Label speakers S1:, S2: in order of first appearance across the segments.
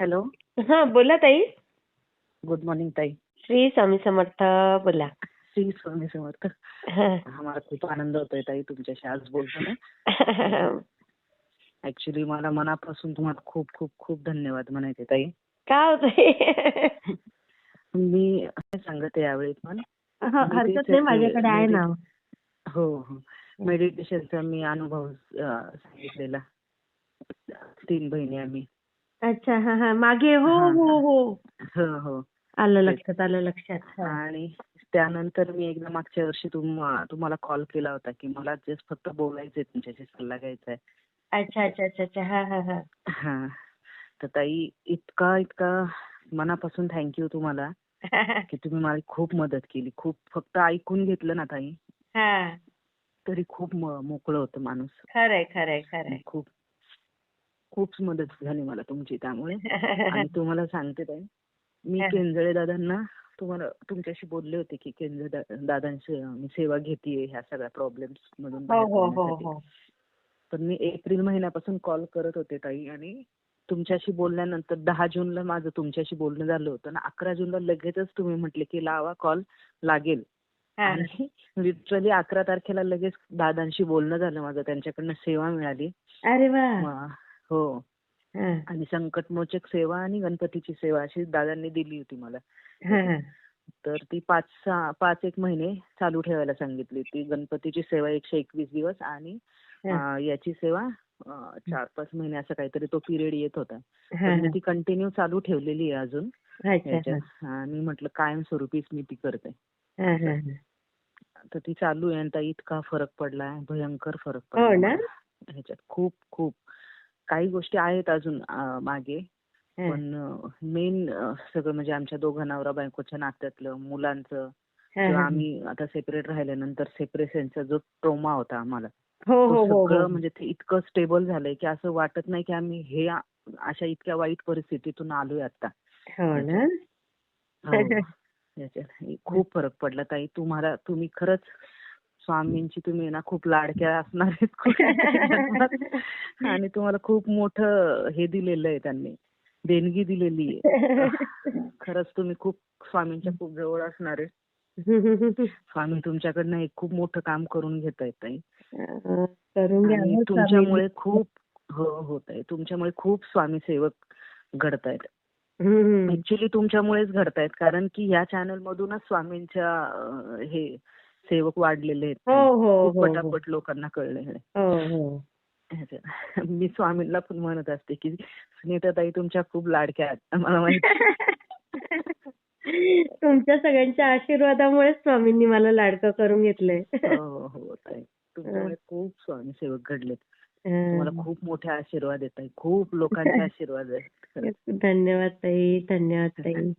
S1: Hello.
S2: हा बोला ताई.
S1: गुड मॉर्निंग ताई.
S2: श्री स्वामी समर्थ बोला.
S1: श्री स्वामी समर्थ. आम्हाला खूप आनंद होतोय ताई तुमच्याशी आज बोलताना ऍक्च्युली मला मनापासून तुम्हाला खूप खूप खूप धन्यवाद म्हणायचे ताई.
S2: का होतंय?
S1: मी सांगते यावेळी पण?
S2: हरकत नाही माझ्याकडे आहे ना.
S1: हो हो. मेडिटेशनचा मी अनुभव सांगितलेला. तीन बहिणी आम्ही.
S2: अच्छा हा हा. मागे हो
S1: हा,
S2: हो
S1: हा.
S2: हो. आलं लक्षात आलं लक्षात.
S1: आणि त्यानंतर मी एकदा मागच्या वर्षी तुम- तुम्हाला कॉल केला होता की मला जस्ट फक्त बोलायचंय तुमच्याशी सल्ला घ्यायचा आहे
S2: अच्छा अच्छा अच्छा अच्छा. हा हा हा.
S1: हा. तर ताई इतका इतका मनापासून थँक्यू तुम्हाला की तुम्ही मला खूप मदत केली. खूप फक्त ऐकून घेतलं ना ताई.
S2: हा.
S1: तरी खूप म- मोकळं होतं माणूस.
S2: खरंय खरंय खरंय.
S1: खूप खूप मदत झाली मला तुमची त्यामुळे. आणि तुम्हाला सांगते ताई मी. केंजळे दादांना तुम्हाला तुमच्याशी बोलले होते की केंजळे दा- दादांची मी सेवा घेतीये ह्या सगळ्या प्रॉब्लेम्स मधून
S2: हो हो हो
S1: तर मी एप्रिल महिन्यापासून कॉल करत होते ताई आणि तुमच्याशी बोलल्यानंतर दहा जूनला माझं तुमच्याशी बोलणं झालं होतं ना अकरा जूनला लगेचच तुम्ही म्हटले की लावा कॉल लागेल.
S2: हा.
S1: आणि लिटरली अकरा तारखेला लगेच दादांशी बोलणं झालं माझं त्यांच्याकडनं सेवा मिळाली.
S2: अरे वा.
S1: हो आणि संकटमोचक सेवा आणि गणपतीची सेवा अशी दादांनी दिली होती मला. तर ती पाच सहा पाच एक महिने चालू ठेवायला सांगितली ती गणपतीची सेवा एकशे एकवीस दिवस आणि. अं, याची सेवा अं, चार पाच महिने असं काहीतरी तो पिरियड येत होता तर मी ती कंटिन्यू चालू ठेवलेली आहे अजून.
S2: अच्छा.
S1: याच्यात आणि म्हटलं कायमस्वरूपीच मी ती करते. तर ती चालू आहे आणि इतका फरक पडलाय भयंकर फरक
S2: हो
S1: पडला
S2: ना?
S1: ह्याच्यात खूप खूप काही गोष्टी आहेत अजून मागे. पण मेन सगळं म्हणजे आमच्या दोघं नवरा बायकोच्या नात्यातलं मुलांचं किंवा. आम्ही आता सेपरेट राहिल्यानंतर सेपरेशनचा जो ट्रोमा होता आम्हाला
S2: हो
S1: तो
S2: हो हो
S1: सगळं म्हणजे ते इतकं स्टेबल झालंय की असं वाटत नाही की आम्ही हे अशा इतक्या वाईट परिस्थितीतून आलोय आता. खूप फरक पडला. ताई तुम्हाला तुम्ही खरंच स्वामींची तुम्ही ना खूप लाडक्या असणार आहेत. आणि तुम्हाला खूप मोठं हे दिलेलं आहे त्यांनी. देणगी दिलेली आहे. खरंच तुम्ही खूप स्वामींच्या खूप जवळ असणार आहे. स्वामी तुमच्याकडनं एक खूप मोठं काम करून घेत आहेत आणि
S2: हो,
S1: तुमच्यामुळे खूप हो होत आहे तुमच्यामुळे खूप स्वामी सेवक घडतायत
S2: हम्म, हम्म.
S1: ऍक्च्युली तुमच्यामुळेच घडतायत कारण की ह्या चॅनल मधूनच स्वामींच्या हे सेवक वाढलेले आहेत.
S2: हो हो हो
S1: पटापट लोकांना कळले. मी स्वामींना पण म्हणत असते की सुनीताताई तुमच्या खूप लाडक्या आहेत. मला माहिती
S2: तुमच्या सगळ्यांच्या आशीर्वादामुळे स्वामींनी मला लाडकं करून घेतलंय.
S1: हो हो ताई. तुमच्यामुळे खूप स्वामी सेवक घडलेत. तुम्हाला खूप मोठे आशीर्वाद येत आहे खूप लोकांचे आशीर्वाद आहेत.
S2: धन्यवाद ताई. धन्यवाद ताई.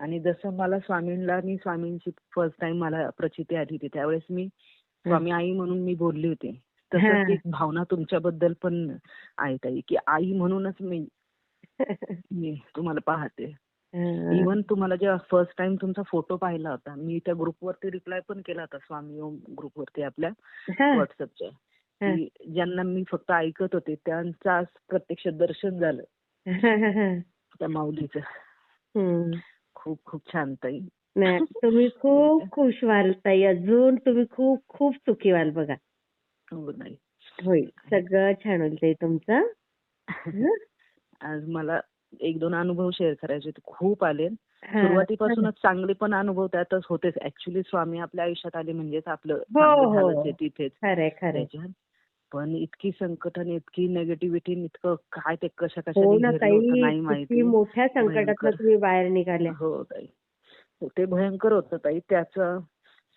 S1: आणि जसं मला स्वामींना मी स्वामींची फर्स्ट टाइम मला प्रचिती आली होती त्यावेळेस मी स्वामी आई म्हणून मी बोलली होती. तसंच एक भावना तुमच्याबद्दल पण आहे ताई की आई म्हणूनच मी मी तुम्हाला पाहते. इव्हन तुम्हाला जेव्हा फर्स्ट टाइम तुमचा फोटो पाहिला होता मी त्या ग्रुपवरती रिप्लाय पण केला होता स्वामी ओम ग्रुपवरती आपल्या. व्हॉट्सअपच्या ज्यांना मी फक्त ऐकत होते त्यांचं आज प्रत्यक्ष दर्शन झालं त्या माऊलीचं. खूप खूप छान ताई.
S2: नाही तुम्ही खूप खुश व्हाल ताई. अजून तुम्ही खूप खूप सुखी व्हाल बघा.
S1: हो नाही.
S2: होईल. सगळं छान होईल ताई तुमचं. हं?
S1: आज मला एक दोन अनुभव शेअर करायचे होते. खूप आले. सुरुवातीपासूनच चांगले पण अनुभव त्यातच होतेच. ऍक्च्युली स्वामी आपल्या आयुष्यात आले म्हणजेच आपलं
S2: हो,
S1: चांगलं
S2: हो.
S1: तिथेच.
S2: खरंय खरंय.
S1: त्याच्यात पण इतकी संकट आणि इतकी नेगेटिव्हिटी इतकं काय ते कशा कशा
S2: हो
S1: निघालं नाही माहिती.
S2: मोठ्या संकटातनं. तुम्ही बाहेर निघाल्या.
S1: हो ताई. हो, ते भयंकर होतं ताई. त्याचं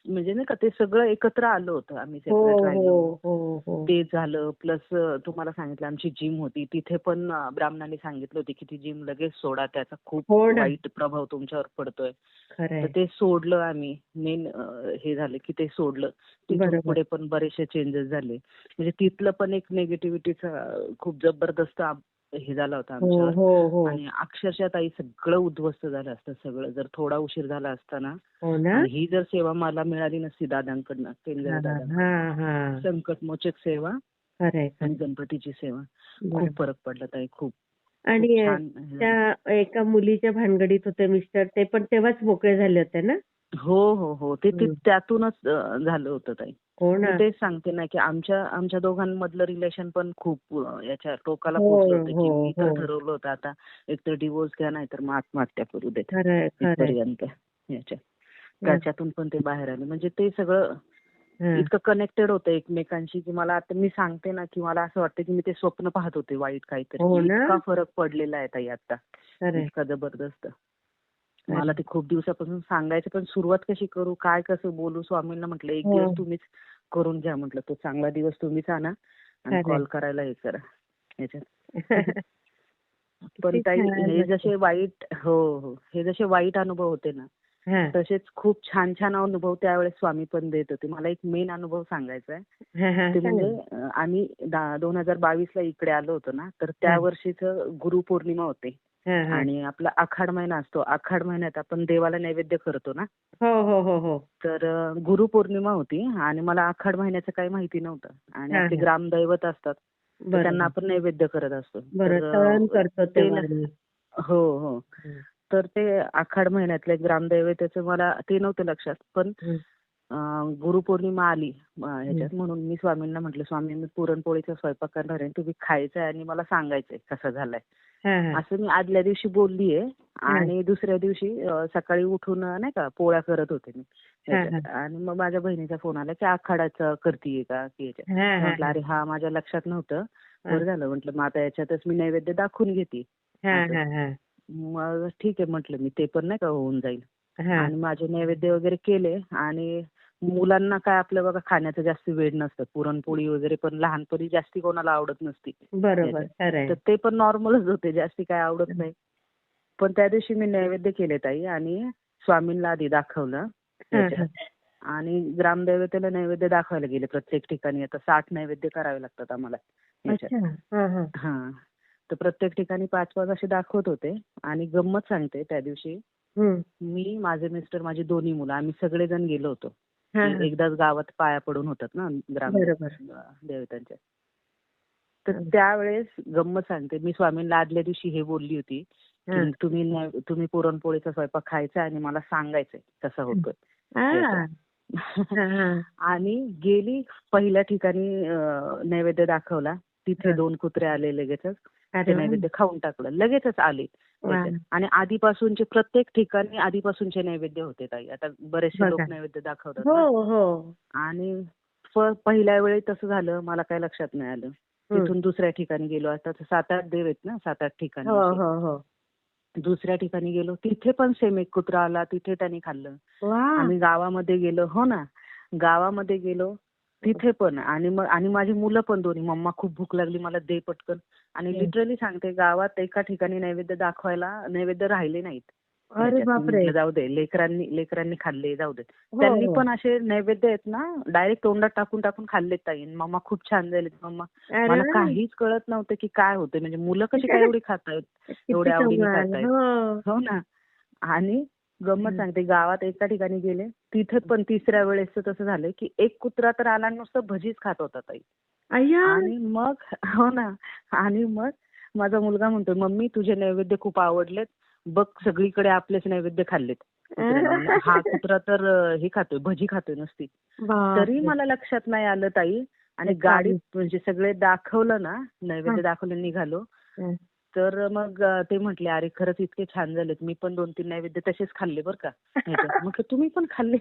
S1: म्हणजे नाही का ते सगळं एकत्र आलं होतं आम्ही सेपरेट
S2: हो
S1: राहिलो.
S2: हो हो.
S1: ते झालं प्लस तुम्हाला सांगितलं आमची जिम होती. तिथे पण ब्राह्मणाने सांगितलं होती की ती जिम लगेच सोडा त्याचा खूप. वाईट प्रभाव तुमच्यावर पडतोय. तर ते सोडलं आम्ही. मेन हे झालं की ते सोडलं. तिथून. पुढे पण बरेचसे चेंजेस झाले. म्हणजे तिथलं पण एक निगेटिव्हिटीचा खूप जबरदस्त हे झाला होता
S2: हो
S1: आमच्यावर.
S2: हो हो.
S1: आणि अक्षरशः ताई सगळं उद्ध्वस्त झालं असतं सगळं. जर थोडा उशीर झाला असता ना?
S2: हो
S1: ही जर सेवा मला मिळाली नसती दादांकडनं केंद्र
S2: हा
S1: दादा
S2: हा हा.
S1: संकटमोचक सेवा आणि गणपतीची सेवा. खूप फरक पडला ताई खूप.
S2: आणि. त्या एका मुलीच्या भानगडीत होते मिस्टर ते पण तेव्हाच मोकळे झाले होते ना?
S1: हो हो हो ते. त्यातूनच झालं होतं ताई
S2: हो
S1: तेच सांगते ना की आमच्या आमच्या दोघांमधलं रिलेशन पण खूप याच्या टोकाला
S2: हो,
S1: पोहोचलं होतं की
S2: हो,
S1: मी तर. ठरवलं होतं आता एक तर डिवोर्स घ्या नाही तर मग आत्महत्या करू देत इथपर्यंत याच्या त्याच्यातून पण ते बाहेर आले म्हणजे ते सगळं. इतकं कनेक्टेड होतं एकमेकांशी की मला आता मी सांगते ना की मला असं वाटतं की मी ते स्वप्न पाहत होते वाईट काहीतरी? इतका फरक पडलेला आहे ताई आता इतका जबरदस्त. मला ते खूप दिवसापासून सांगायचं पण सुरुवात कशी करू काय कसं बोलू स्वामींना म्हटलं एक
S2: हो.
S1: दिवस तुम्हीच करून घ्या म्हटलं तो चांगला दिवस तुम्हीच आणा आणि. कॉल करायला हे करा याच्यात पण ताई हे. जसे वाईट हो हो हे जसे वाईट अनुभव होते ना. तसेच खूप छान छान अनुभव त्यावेळेस स्वामी पण देत होते मला एक मेन अनुभव सांगायचा आहे. ते म्हणजे आम्ही दोन हजार बावीस ला इकडे आलो होतो ना तर त्या. वर्षीच गुरुपौर्णिमा होते. आणि आपला आखाड महिना असतो आखाड महिन्यात आपण देवाला नैवेद्य करतो ना?
S2: हो हो हो हो.
S1: तर गुरुपौर्णिमा होती आणि मला आखाड महिन्याचं काही माहिती नव्हतं. आणि आपले. ग्रामदैवत असतात त्यांना आपण नैवेद्य करत असतो. हो हो. तर ते आखाड महिन्यातले ग्रामदैवताचं मला ते नव्हतं लक्षात. पण गुरुपौर्णिमा आली. ह्याच्यात म्हणून मी स्वामींना म्हटलं स्वामी मी पुरणपोळीचा स्वयंपाक करणार आहे. तुम्ही खायचंय आणि मला सांगायचंय कसा झालाय. असं मी आदल्या दिवशी बोललीये आणि दुसऱ्या दिवशी सकाळी उठून नाही का पोळ्या करत होते मी. आणि मग माझ्या बहिणीचा फोन आला की आखाडाचं करतीये का? की म्हटलं. अरे हा माझ्या लक्षात नव्हतं. बरं झालं. म्हटलं मग आता याच्यातच मी नैवेद्य दाखवून घेते. मग ठीक आहे म्हटलं मी. ते पण नाही का होऊन जाईल. आणि माझे नैवेद्य वगैरे केले आणि मुलांना काय आपलं बघा खाण्याचं जास्त वेळ नसतं. पुरणपोळी वगैरे पण लहानपणी जास्ती कोणाला आवडत नसती.
S2: बरोबर खरंय.
S1: तर ते पण नॉर्मलच होते जास्ती काय आवडत नाही. पण त्या दिवशी मी नैवेद्य केले ताई आणि स्वामींना आधी दाखवलं. आणि ग्रामदैवतेला नैवेद्य दाखवायला गेले प्रत्येक ठिकाणी. आता साठ नैवेद्य करावे लागतात आम्हाला याच्यात.
S2: हा,
S1: तर प्रत्येक ठिकाणी पाच पाच असे दाखवत होते आणि गंमत सांगते त्या दिवशी. मी माझे मिस्टर माझी दोन्ही मुलं आम्ही सगळेजण गेलो होतो. एकदाच गावात पाया पडून होतात ना ग्राम
S2: बरोबर.
S1: देवतांच्या तर. त्यावेळेस गंमत सांगते मी स्वामींना आदल्या दिवशी हे बोलली होती. की तुम्ही तुम्ही पुरणपोळीचा स्वयंपाक खायचा आणि मला सांगायचंय कसा होतोय. आणि गेली पहिल्या ठिकाणी नैवेद्य दाखवला तिथे. दोन कुत्रे आले लगेचच ते. नैवेद्य खाऊन टाकलं लगेचच आले. आणि आधीपासूनचे प्रत्येक ठिकाणी आधीपासूनचे नैवेद्य होते ताई. आता बरेचसे लोक. नैवेद्य दाखवतात ना.
S2: हो. हो
S1: आणि पहिल्या वेळी तसं झालं मला काही लक्षात नाही आलं. तिथून दुसऱ्या ठिकाणी गेलो. आता सात आठ देव आहेत ना सात आठ ठिकाणी
S2: हो
S1: दुसऱ्या ठिकाणी गेलो तिथे पण सेम एक कुत्रा आला तिथे त्यांनी खाल्लं. आम्ही गावामध्ये गेलो हो ना. गावामध्ये गेलो तिथे पण आणि मग आणि माझी मुलं पण दोन्ही मम्मा खूप भूक लागली मला दे पटकन आणि. लिटरली सांगते गावात एका ठिकाणी नैवेद्य दाखवायला नैवेद्य राहिले नाहीत
S2: अरे. बापरे
S1: जाऊ दे लेकरांनी लेकरांनी खाल्ले जाऊ दे
S2: हो,
S1: त्यांनी
S2: हो.
S1: पण असे नैवेद्य आहेत ना डायरेक्ट तोंडात टाकून टाकून खाल्लेत ताई मम्मा खूप छान झालेत मम्मा मला. काहीच कळत नव्हतं की काय होतं म्हणजे मुलं कशी काय एवढी खातायत एवढ्या आवडीने. खातायत.
S2: हो
S1: हो ना आणि गंमत. सांगते गावात एका ठिकाणी गेले तिथे पण तिसऱ्या वेळेस तसं झालं की एक कुत्रा तर आला नुसतं भजीच खात होता ताई. आणि मग हो ना आणि मग माझा मुलगा म्हणतो मम्मी तुझे नैवेद्य खूप आवडलेत. बघ सगळीकडे आपलेच नैवेद्य खाल्लेत. हा कुत्रा तर हे खातोय भजी खातोय नुसती. तरी मला लक्षात नाही आलं ताई. आणि. गाडीत म्हणजे सगळे दाखवलं ना नैवेद्य. दाखवलं निघालो. तर मग ते म्हटले अरे खरंच इतके छान झालेत मी पण दोन तीन नैवेद्य तसेच खाल्ले बरं का मग तुम्ही पण खाल्ले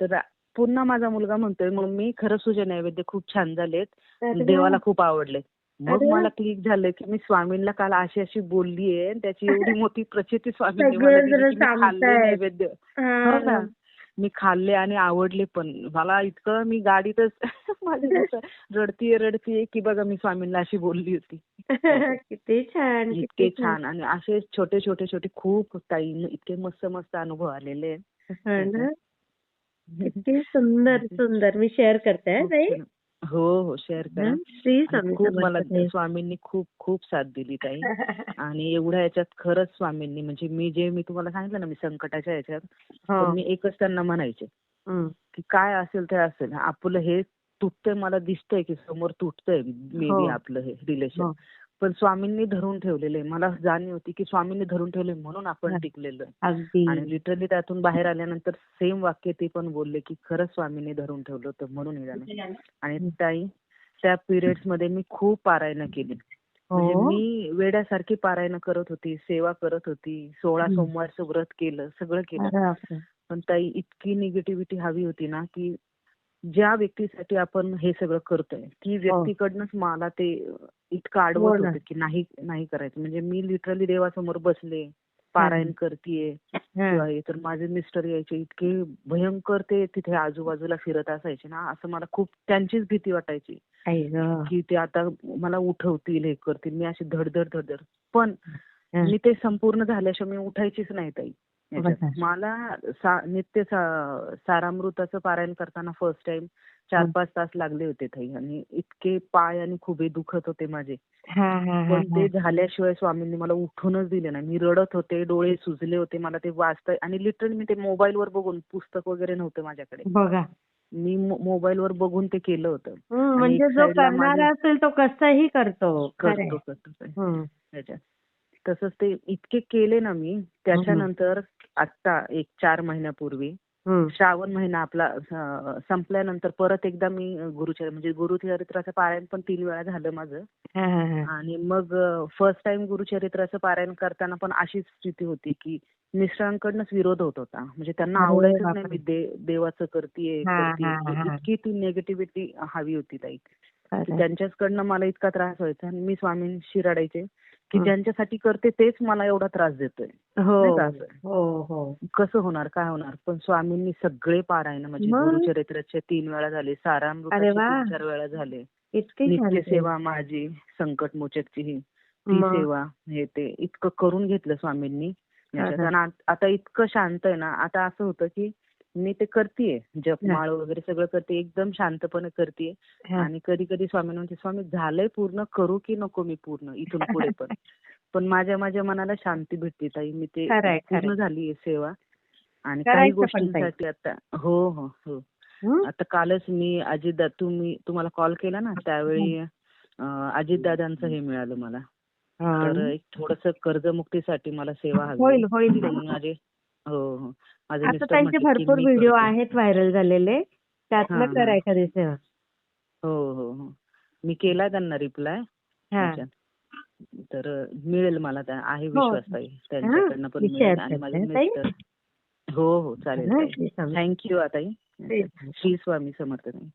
S1: तर पुन्हा माझा मुलगा म्हणतोय मम्मी खरंच तुझे नैवेद्य खूप छान झालेत. देवाला खूप आवडले मग. मला क्लिक झालं की मी स्वामींना काल अशी अशी बोललीये त्याची एवढी मोठी प्रचिती स्वामींनी. नैवेद्य
S2: हा.
S1: मी खाल्ले आणि आवडले पण. मला इतकं मी गाडीतच माझी रडतीये रडतीये की बघा मी स्वामींना अशी बोलली होती.
S2: किती छान
S1: इतके छान. आणि असे छोटे छोटे छोटे खूप ताई इतके मस्त मस्त अनुभव आलेले.
S2: हो ना? किती सुंदर सुंदर. मी शेअर करते हं,
S1: हो शेअर करा खूप मला. स्वामींनी खूप खूप साथ दिली ताई आणि एवढ्या याच्यात खरंच स्वामींनी म्हणजे मी जे मी तुम्हाला सांगितलं ना मी संकटाच्या याच्यात
S2: हो.
S1: मी एकच त्यांना म्हणायचे. की काय असेल ते असेल आपलं हे तुटतंय मला दिसतंय की समोर तुटतंय मे
S2: हो.
S1: बी आपलं हे रिलेशन. पण स्वामींनी धरून ठेवलेले मला जाणीव होती की स्वामींनी धरून ठेवले म्हणून आपण. टिकलेलो आहे. आणि लिटरली त्यातून बाहेर आल्यानंतर सेम वाक्य ते पण बोलले की खरंच स्वामींनी धरून ठेवलं होतं म्हणून हे झालं आणि ताई त्या पिरियड्समध्ये मी खूप पारायण केली म्हणजे
S2: हो
S1: मी वेड्यासारखी पारायण करत होती सेवा करत होती सोळा. सोमवारचं व्रत केलं सगळं केलं. पण ताई इतकी निगेटिव्हिटी हवी होती ना की ज्या व्यक्तीसाठी आपण हे सगळं करतोय ती व्यक्तीकडनंच मला ते इतकं
S2: हो
S1: आडवत
S2: ना.
S1: होतं की नाही नाही करायचं म्हणजे मी लिटरली देवासमोर बसले पारायण करतीये
S2: हा.
S1: हे तर माझे मिस्टर यायचे इतके भयंकर ते तिथे आजूबाजूला फिरत असायचे ना असं मला खूप त्यांचीच भीती वाटायची. की ते आता मला उठवतील हे करतील मी अशी धडधड धडधड पण
S2: हा.
S1: मी ते संपूर्ण झाल्याशिवाय मी उठायचीच नाही ताई. मला सा- नित्य सारामृताचं पारायण करताना फर्स्ट टाइम चार. पाच तास लागले होते ताई आणि इतके पाय आणि खुबे दुखत होते माझे पण ते. झाल्याशिवाय स्वामींनी मला उठूनच दिले नाही मी रडत होते डोळे सुजले होते मला ते वाचता आणि लिटरली मी ते मोबाईलवर बघून पुस्तक वगैरे नव्हतं माझ्याकडे मी मोबाईलवर बघून ते केलं होतं
S2: म्हणजे जो करणारा असेल तो कसंही करतो.
S1: करतो. त्याच्यात तसंच ते इतके केले ना मी त्याच्यानंतर आता एक चार महिन्यापूर्वी
S2: हं.
S1: श्रावण महिना आपला संपल्यानंतर परत एकदा मी गुरुचर म्हणजे गुरुचरित्राचं पारायण पण तीन वेळा झालं माझं
S2: हा, हा, हा.
S1: आणि मग फर्स्ट टाइम गुरुचरित्राचं पारायण करताना पण अशीच स्थिती होती की मिस्टरांकडनंच विरोध होत होता म्हणजे त्यांना
S2: अरे
S1: आवडायचंच नाही. मी देवाचं
S2: हा, हा, हा.
S1: इतकी ती निगेटिव्हिटी हवी होती ताई. त्यांच्याचकडनं मला इतका त्रास व्हायचा आणि मी स्वामींशी रडायचे की. ज्यांच्यासाठी करते तेच मला एवढा त्रास देतोय
S2: हो? हो हो
S1: कसं होणार काय होणार पण स्वामींनी सगळे पारायण म्हणजे? गुरुचरित्राचे तीन वेळा झाले. तीन चार वेळा झाले नित्य. सेवा माझी संकट मोचकची ही ती? सेवा हे ते इतकं करून घेतलं स्वामींनी आता इतकं शांत आहे ना आता असं होतं की मी ते करतेय जपमाळ वगैरे सगळं करते एकदम शांतपणे करतेय
S2: हा.
S1: आणि कधी कधी स्वामी म्हणते स्वामी झालंय पूर्ण करू की नको मी पूर्ण इथून पुढे पण पण माझ्या माझ्या मनाला शांती भेटते ताई मी ते पूर्ण. झाली सेवा आणि काही. गोष्टींसाठी आता हो हो हो? आता कालच मी अजित तुम्ही तुम्हाला कॉल केला ना त्यावेळी अजित दादांचं हे मिळालं मला. तर एक थोडस कर्जमुक्तीसाठी मला सेवा हवी
S2: होईल होईल.
S1: माझे हो हो. माझे
S2: आता
S1: मिस्टर
S2: त्यांचे
S1: म्हटले की
S2: भरपूर
S1: मी
S2: व्हिडिओ
S1: करतो.
S2: आहेत व्हायरल झालेले.
S1: हा,
S2: त्यातलं
S1: हा.
S2: करा एखादी सेवा
S1: हो हो हो. मी केला त्यांना रिप्लाय
S2: हा.
S1: तर मिळेल मला त्या. आहे
S2: हो.
S1: विश्वास ताई. त्यांच्याकडनं पण मिळेल. आणि माझे
S2: ताई.
S1: मिस्टर. हो हो. चालेल
S2: हा,
S1: ताई.
S2: श्री स्वामी.
S1: थँक्यू ताई.
S2: श्री
S1: श्री स्वामी समर्थ ताई.